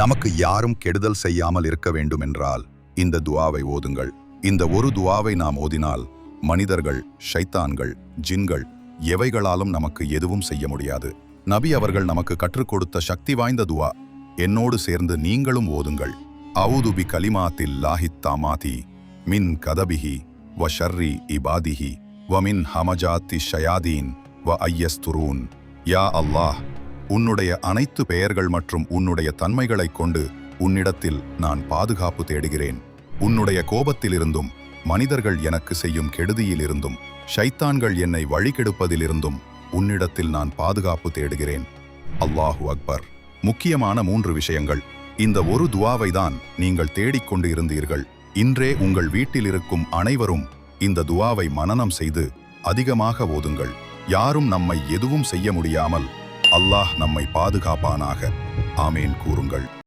நமக்கு யாரும் கெடுதல் செய்யாமல் இருக்க வேண்டும் என்றால் இந்த துவாவை ஓதுங்கள். இந்த ஒரு துவாவை நாம் ஓதினால் மனிதர்கள் ஷைத்தான்கள் ஜின்கள் எவைகளாலும் நமக்கு எதுவும் செய்ய முடியாது. நபி அவர்கள் நமக்கு கற்றுக் கொடுத்த சக்தி வாய்ந்த துவா என்னோடு சேர்ந்து நீங்களும் ஓதுங்கள். அவுதுபி கலிமாத்தில் லாஹித் தாமாதி மின் கதபிஹி வ ஷர்ரி இபாதிஹி வ மின் ஹமஜாத்தி ஷயாதீன் வ ஐயஸ்துரூன். யா அல்லாஹ் உன்னுடைய அனைத்து பெயர்கள் மற்றும் உன்னுடைய தன்மைகளைக் கொண்டு உன்னிடத்தில் நான் பாதுகாப்பு தேடுகிறேன். உன்னுடைய கோபத்திலிருந்தும் மனிதர்கள் எனக்கு செய்யும் கெடுதியிலிருந்தும் ஷைத்தான்கள் என்னை வழிகெடுப்பதிலிருந்தும் உன்னிடத்தில் நான் பாதுகாப்பு தேடுகிறேன். அல்லாஹு அக்பர். முக்கியமான மூன்று விஷயங்கள். இந்த ஒரு துவாவை தான் நீங்கள் தேடிக்கொண்டு இருந்தீர்கள் இன்றே உங்கள் வீட்டில் இருக்கும் அனைவரும் இந்த துவாவை மனனம் செய்து அதிகமாக ஓதுங்கள். யாரும் நம்மை எதுவும் செய்ய முடியாமல் அல்லாஹ் நம்மை பாதுகாப்பானாக. ஆமேன் கூறுங்கள்.